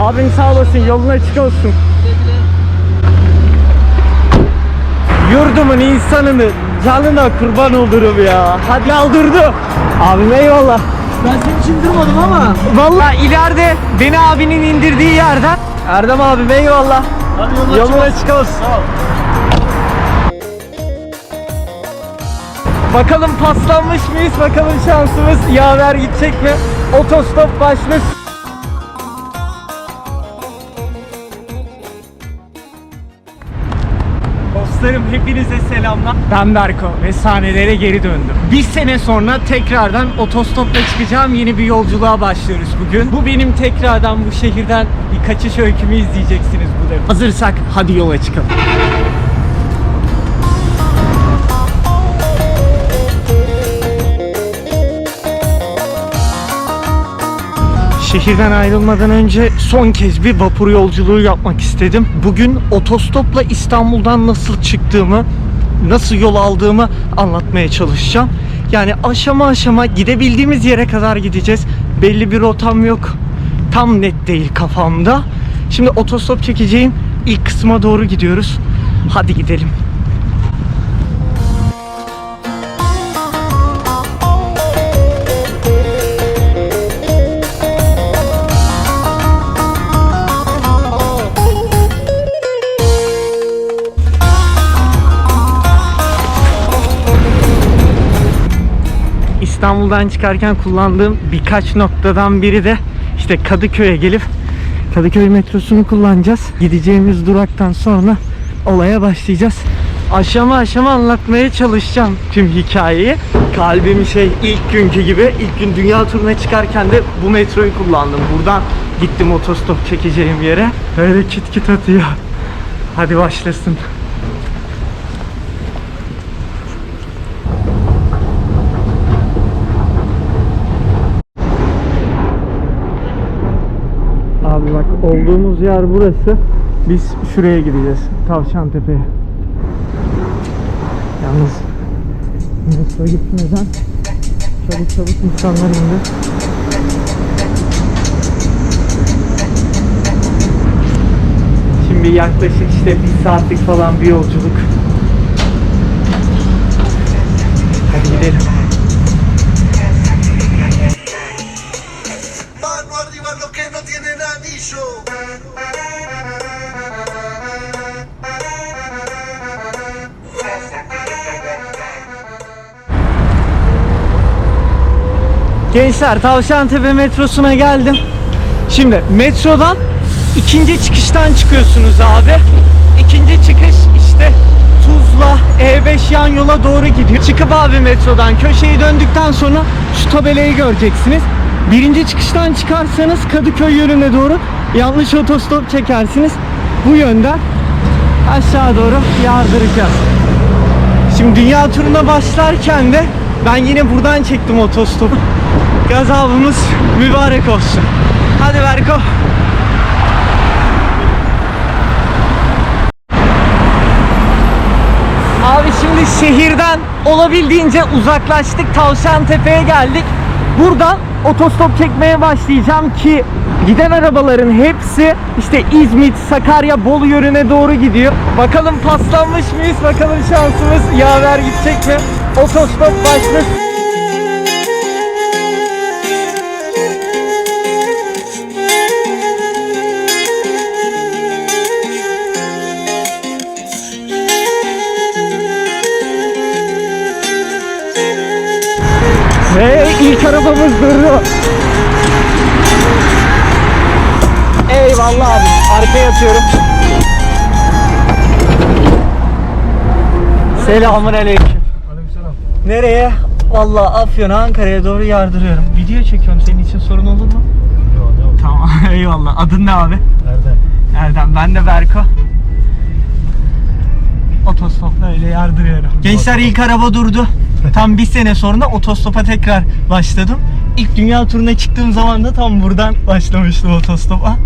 Abim sağ olasın yolun açık olsun. Yurdumun insanını canına kurban olurum ya. Hadi aldırdı. Abim eyvallah. Ben seni için durmadım ama. Vallahi ileride beni abinin indirdiği yerden Erdem abim eyvallah. Hadi yolun Yolun açık açık olsun. Bakalım paslanmış mıyız? Bakalım şansımız yaver gidecek mi? Otostop başlasın. Dostlarım hepinize selamlar. Ben Berko ve sahnelere geri döndüm. Bir sene sonra tekrardan otostopla çıkacağım yeni bir yolculuğa başlıyoruz bugün. Bu benim tekrardan bu şehirden bir kaçış öykümü izleyeceksiniz bu defa. Hazırsak hadi yola çıkalım. Şehirden ayrılmadan önce son kez bir vapur yolculuğu yapmak istedim. Bugün otostopla İstanbul'dan nasıl çıktığımı, nasıl yol aldığımı anlatmaya çalışacağım. Yani aşama aşama gidebildiğimiz yere kadar gideceğiz. Belli bir rotam yok. Tam net değil kafamda. Şimdi otostop çekeceğim ilk kısma doğru gidiyoruz. Hadi gidelim. İstanbul'dan çıkarken kullandığım birkaç noktadan biri de işte Kadıköy'e gelip Kadıköy metrosunu kullanacağız. Gideceğimiz duraktan sonra olaya başlayacağız. Aşama aşama anlatmaya çalışacağım tüm hikayeyi. Kalbim şey ilk günkü gibi ilk gün dünya turuna çıkarken de bu metroyu kullandım. Buradan gittim otostop çekeceğim yere. Böyle kit kit atıyor. Hadi başlasın. Abi bak olduğumuz yer burası. Biz şuraya gideceğiz. Tavşan Tepe'ye. Yalnız metro gitmeden çabuk çabuk insanlar indi. Şimdi yaklaşık işte bir saatlik falan bir yolculuk. Hadi gidelim. Gençler Tavşantepe metrosuna geldim. Şimdi metrodan ikinci çıkıştan çıkıyorsunuz abi. İkinci çıkış işte Tuzla E5 yan yola doğru gidiyor. Çıkıp abi metrodan köşeyi döndükten sonra şu tabelayı göreceksiniz. Birinci çıkıştan çıkarsanız Kadıköy yönüne doğru yanlış otostop çekersiniz. Bu yönden aşağı doğru yardıracağız. Şimdi dünya turuna başlarken de ben yine buradan çektim otostopu. Gazabımız mübarek olsun. Hadi Berko. Abi şimdi şehirden olabildiğince uzaklaştık. Tavşan Tepe'ye geldik. Buradan otostop çekmeye başlayacağım ki giden arabaların hepsi işte İzmit, Sakarya, Bolu yönüne doğru gidiyor. Bakalım paslanmış mıyız? Bakalım şansımız yaver gidecek mi? Otostop başlasın. Eyvallah abi. Arkaya atıyorum. Selamun aleyküm. Aleykümselam. Nereye? Vallahi Afyon'a Ankara'ya doğru yardırıyorum. Video çekiyorum. Senin için sorun olur mu? Yok oldu? Tamam eyvallah. Adın ne abi? Nerede? Erdem. Ben de Berko. Otostopla öyle yardırıyorum. Gençler ilk araba durdu. Tam bir sene sonra otostopa tekrar başladım. İlk dünya turuna çıktığım zaman da tam buradan başlamıştım otostopa.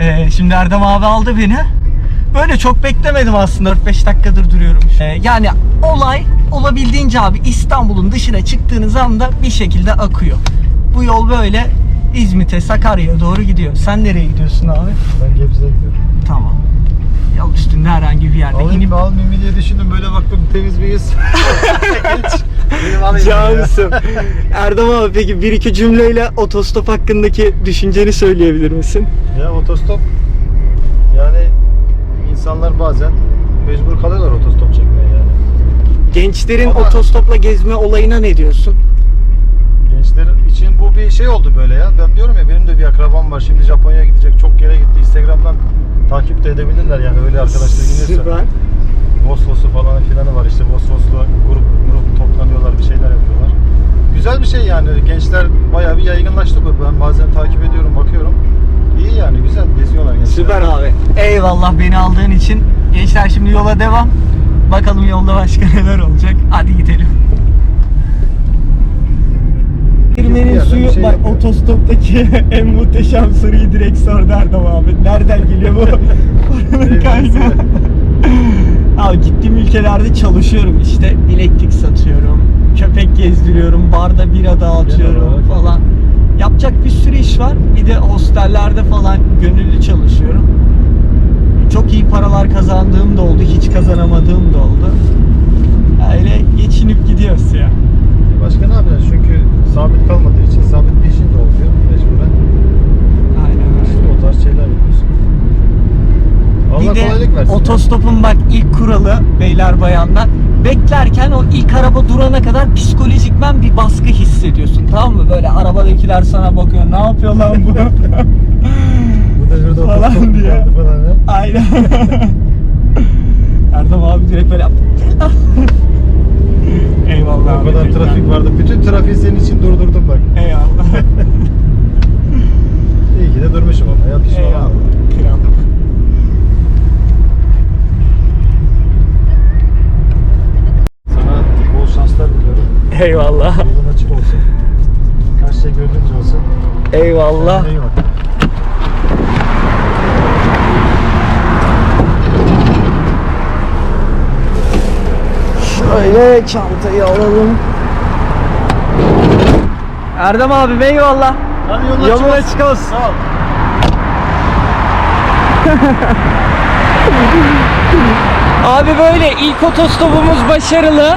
Ee, şimdi Erdem abi aldı beni. Böyle çok beklemedim aslında 4-5 dakikadır duruyorum. Ee, yani olay olabildiğince abi İstanbul'un dışına çıktığınız anda bir şekilde akıyor. Bu yol böyle İzmit'e, Sakarya'ya doğru gidiyor. Sen nereye gidiyorsun abi? Ben Gebze'ye gidiyorum. Yol üstünde herhangi bir yerde Alayım inip mı almayayım mı diye düşündüm böyle baktım temiz alayım ya. Cansın. Erdem abi peki bir iki cümleyle otostop hakkındaki düşünceni söyleyebilir misin? Ya otostop yani insanlar bazen mecbur kalıyorlar otostop çekmeye yani. Gençlerin Ama- otostopla gezme olayına ne diyorsun? Gençler için bu bir şey oldu böyle ya. Ben diyorum ya benim de bir akrabam var. Şimdi Japonya'ya gidecek. Çok yere gitti. Instagram'dan takip de edebilirler yani öyle arkadaşlar dinliyorsa. Süper. Vosvos'u falan filanı var işte Vosvos'la grup grup toplanıyorlar bir şeyler yapıyorlar. Güzel bir şey yani gençler bayağı bir yaygınlaştı bu. Ben bazen takip ediyorum bakıyorum. İyi yani güzel geziyorlar gençler. Süper abi. Eyvallah beni aldığın için. Gençler şimdi yola devam. Bakalım yolda başka neler olacak. Hadi gidelim. Yerden suyu şey bak yapıyor. otostoptaki en muhteşem soruyu direkt sordu Erdem abi. Nereden geliyor bu paranın kaynağı? Abi gittiğim ülkelerde çalışıyorum işte. Bileklik satıyorum. Köpek gezdiriyorum. Barda bira dağıtıyorum falan. Yapacak bir sürü iş var. Bir de hostellerde falan gönüllü çalışıyorum. Çok iyi paralar kazandığım da oldu. Hiç kazanamadığım da oldu. Öyle geçinip gidiyoruz ya. Başka ne yapacaksın? Çünkü sabit kalmadığı için sabit bir işin de olmuyor mecburen. Aynen İşte öyle. o tarz şeyler yapıyorsun. Allah Bir kolaylık versin. otostopun bak ilk kuralı beyler bayanlar beklerken o ilk araba durana kadar psikolojikmen bir baskı hissediyorsun tamam mı? Böyle arabadakiler sana bakıyor ne yapıyor lan bu? Bu devirde Falan otostop diye. falan. Aynen. Erdem abi direkt böyle yaptı. Eyvallah O kadar abi, trafik vardı. Bütün trafiği senin için durdurdum bak. Eyvallah. İyi ki de durmuşum ama ya pişman Eyvallah. olmadım. Kral. Sana bol şanslar diliyorum. Eyvallah. Yolun açık olsun. Her şey gönlünce olsun. Eyvallah. Kendine Şöyle çantayı alalım. Erdem abi eyvallah. Hadi yolun Yolun açık açık olsun. Sağ ol. Abi böyle ilk otostopumuz başarılı.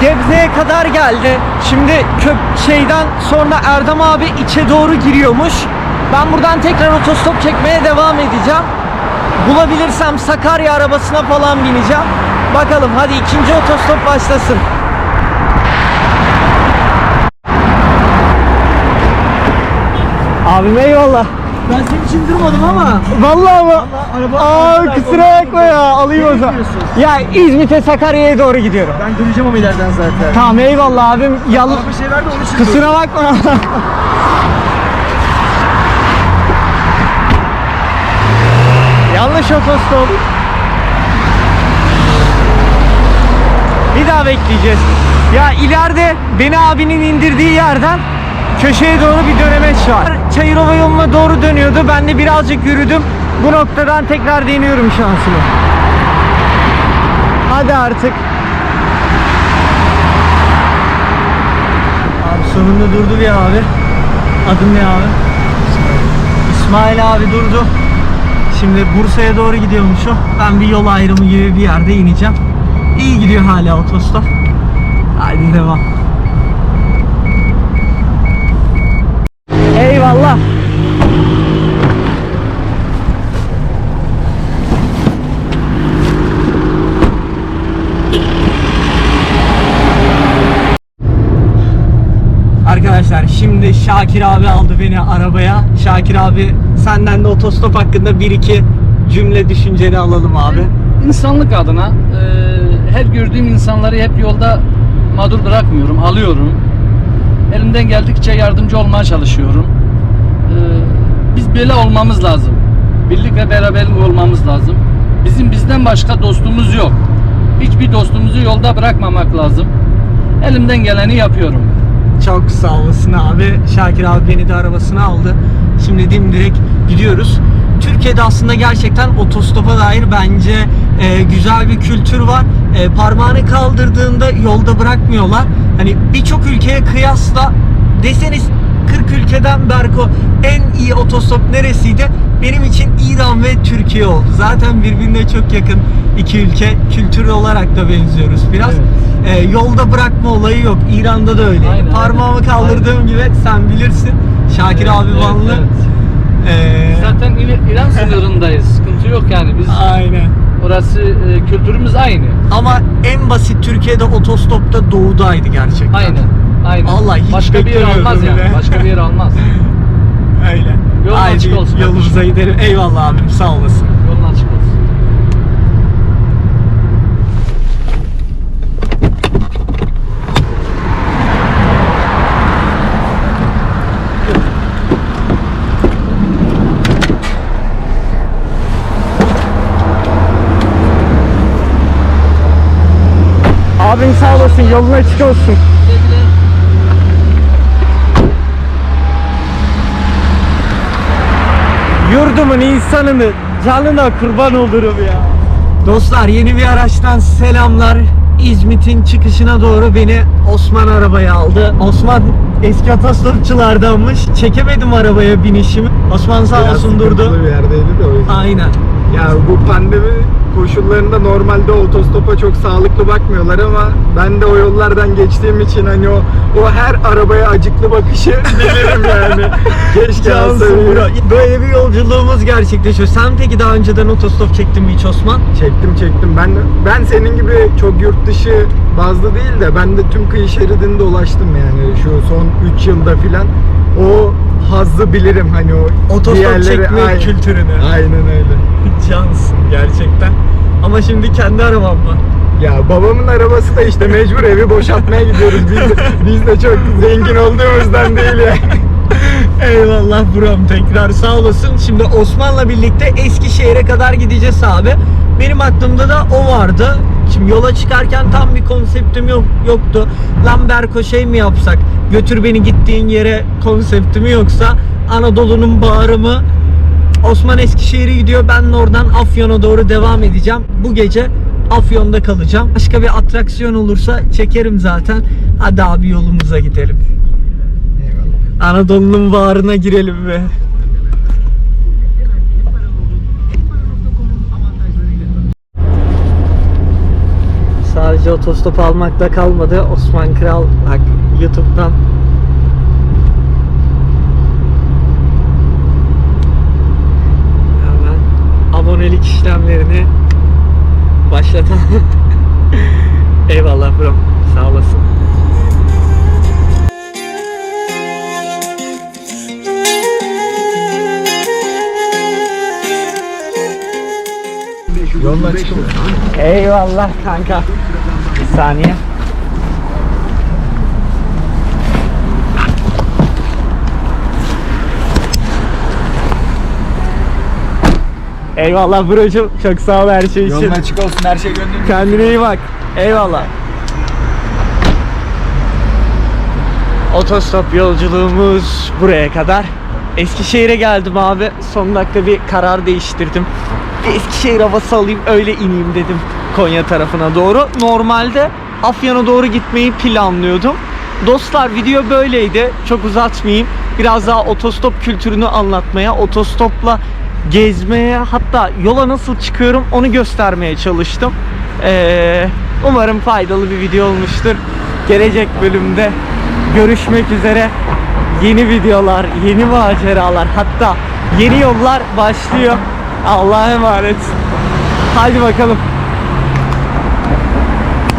Gebze'ye kadar geldi. Şimdi köp şeyden sonra Erdem abi içe doğru giriyormuş. Ben buradan tekrar otostop çekmeye devam edeceğim. Bulabilirsem Sakarya arabasına falan bineceğim. Bakalım hadi ikinci otostop başlasın. Abim eyvallah. Ben seni için durmadım ama. Vallahi mı? araba- Aa kusura bakma ya alayım o zaman. Ya İzmit'e Sakarya'ya doğru gidiyorum. Ben döneceğim ama ileriden zaten. Tamam eyvallah abim. Yal Bana bir şey ver de onun için Kusura bakma. Yanlış otostop. Bir daha bekleyeceğiz. Ya ileride beni abinin indirdiği yerden köşeye doğru bir dönemeç var. Çayırova yoluna doğru dönüyordu. Ben de birazcık yürüdüm. Bu noktadan tekrar deniyorum şansımı. Hadi artık. Abi sonunda durdu bir abi. Adın ne abi? İsmail abi durdu. Şimdi Bursa'ya doğru gidiyormuş o. Ben bir yol ayrımı gibi bir yerde ineceğim. İyi gidiyor hala otostop. Haydi devam. Eyvallah. Arkadaşlar şimdi Şakir abi aldı beni arabaya. Şakir abi senden de otostop hakkında bir iki cümle düşünceni alalım abi. İnsanlık adına e, her gördüğüm insanları hep yolda mağdur bırakmıyorum, alıyorum. Elimden geldikçe yardımcı olmaya çalışıyorum. E, biz böyle olmamız lazım. Birlik ve beraberlik olmamız lazım. Bizim bizden başka dostumuz yok. Hiçbir dostumuzu yolda bırakmamak lazım. Elimden geleni yapıyorum. Çok sağ olasın abi. Şakir abi beni de arabasına aldı. Şimdi dimdirek gidiyoruz. Türkiye'de aslında gerçekten otostopa dair bence e, güzel bir kültür var. E, parmağını kaldırdığında yolda bırakmıyorlar. Hani birçok ülkeye kıyasla deseniz 40 ülkeden Berko en iyi otostop neresiydi? Benim için İran ve Türkiye oldu. Zaten birbirine çok yakın iki ülke. Kültür olarak da benziyoruz biraz. Evet. Ee, yolda bırakma olayı yok. İran'da da öyle. Aynen, Parmağımı aynen. kaldırdığım gibi sen bilirsin. Şakir abi Evet, Vanlı. evet. Ee, Zaten İl- İran sınırındayız. Sıkıntı yok yani. Biz Aynen. orası e, kültürümüz aynı. Ama en basit Türkiye'de otostopta doğudaydı gerçekten. Aynen. Aynen. Vallahi hiç Başka bir yer beklemiyordum almaz yani. bile. Başka bir yer almaz. Öyle. Yolun Haydi açık olsun Yolumuza gidelim. Eyvallah abim sağ olasın. Yolun açık olsun. Abim sağ olasın. Yolun açık olsun. Yurdumun insanını canına kurban olurum ya. Dostlar yeni bir araçtan selamlar. İzmit'in çıkışına doğru beni Osman arabaya aldı. Osman eski otostopçulardanmış. Çekemedim arabaya binişimi. Osman sağ Biraz olsun durdu. bir yerdeydi de o yüzden. Aynen. Ya bu pandemi koşullarında normalde otostopa çok sağlıklı bakmıyorlar ama ben de o yollardan geçtiğim için hani o o her arabaya acıklı bakışı bilirim yani. Cansın bro. Böyle bir yolculuğumuz gerçekleşiyor. Sen peki daha önceden otostop çektin mi hiç Osman? Çektim çektim. Ben ben senin gibi çok yurt dışı bazlı değil de ben de tüm kıyı şeridini dolaştım yani şu son 3 yılda filan. O hazzı bilirim hani o Otostop diğerleri- çekme Aynen. kültürünü. Aynen öyle. Cansın gerçekten. Ama şimdi kendi arabam var. Ya babamın arabası da işte mecbur evi boşaltmaya gidiyoruz. Biz de, biz de çok zengin olduğumuzdan değil yani. Eyvallah buram tekrar sağ olasın. Şimdi Osman'la birlikte Eskişehir'e kadar gideceğiz abi. Benim aklımda da o vardı. Şimdi yola çıkarken tam bir konseptim yok, yoktu. Lan Berko şey mi yapsak? Götür beni gittiğin yere konseptimi yoksa Anadolu'nun bağrı mı? Osman Eskişehir'e gidiyor. Ben de oradan Afyon'a doğru devam edeceğim. Bu gece Afyon'da kalacağım. Başka bir atraksiyon olursa çekerim zaten. Hadi abi yolumuza gidelim. Anadolu'nun bağrına girelim be. Sadece otostop almakla kalmadı. Osman Kral bak YouTube'dan hemen abonelik işlemlerini başlatalım. Eyvallah bro. Sağ olasın. Yolun açık? Eyvallah kanka. Bir saniye. Eyvallah brocum. Çok sağ ol her şey için. Yolun açık olsun her şey gönlünce. Kendine iyi bak. Eyvallah. Otostop yolculuğumuz buraya kadar. Eskişehir'e geldim abi. Son dakika bir karar değiştirdim. Bir Eskişehir havası alayım öyle ineyim dedim Konya tarafına doğru. Normalde Afyon'a doğru gitmeyi planlıyordum. Dostlar video böyleydi. Çok uzatmayayım. Biraz daha otostop kültürünü anlatmaya, otostopla gezmeye hatta yola nasıl çıkıyorum onu göstermeye çalıştım. Ee, umarım faydalı bir video olmuştur. Gelecek bölümde görüşmek üzere. Yeni videolar, yeni maceralar hatta yeni yollar başlıyor. Allah'a emanet. Hadi bakalım.